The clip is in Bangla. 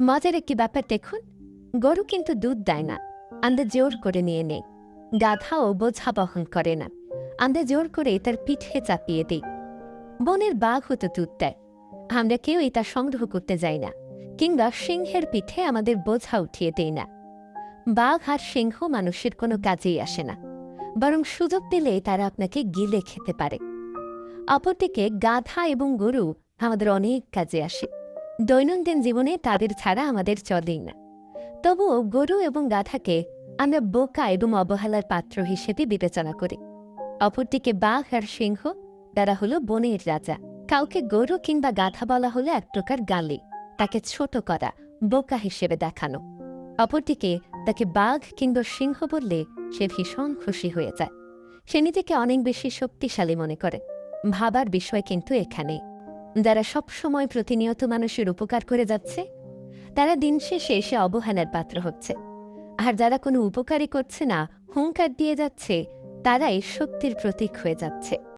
মজার একটি ব্যাপার দেখুন, গরু কিন্তু দুধ দেয় না, আন্দে জোর করে নিয়ে নেই গাধাও বোঝা বহন করে না, আন্দে জোর করে তার পিঠে চাপিয়ে দিই। বনের বাঘ হতো দুধ দেয়, আমরা কেউ এটা সংগ্রহ করতে যাই না, কিংবা সিংহের পিঠে আমাদের বোঝা উঠিয়ে দেই না। বাঘ আর সিংহ মানুষের কোনো কাজেই আসে না, বরং সুযোগ পেলে তারা আপনাকে গিলে খেতে পারে। অপরদিকে গাধা এবং গরু আমাদের অনেক কাজে আসে দৈনন্দিন জীবনে তাদের ছাড়া আমাদের চলেই না। তবুও গরু এবং গাধাকে আমরা বোকা এবং অবহেলার পাত্র হিসেবে বিবেচনা করি। অপরদিকে বাঘ আর সিংহ, তারা হলো বনের রাজা। কাউকে গরু কিংবা গাধা বলা হলো এক প্রকার গালি, তাকে ছোট করা, বোকা হিসেবে দেখানো। অপরদিকে তাকে বাঘ কিংবা সিংহ বললে সে ভীষণ খুশি হয়ে যায়। সে নিজেকে অনেক বেশি শক্তিশালী মনে করে। ভাবার বিষয় কিন্তু এখানে যারা সবসময় প্রতিনিয়ত মানুষের উপকার করে যাচ্ছে, তারা দিন শেষে এসে অবহেলার পাত্র হচ্ছে। আর যারা কোনো উপকারই করছে না, হুঙ্কার দিয়ে যাচ্ছে, তারাই শক্তির প্রতীক হয়ে যাচ্ছে।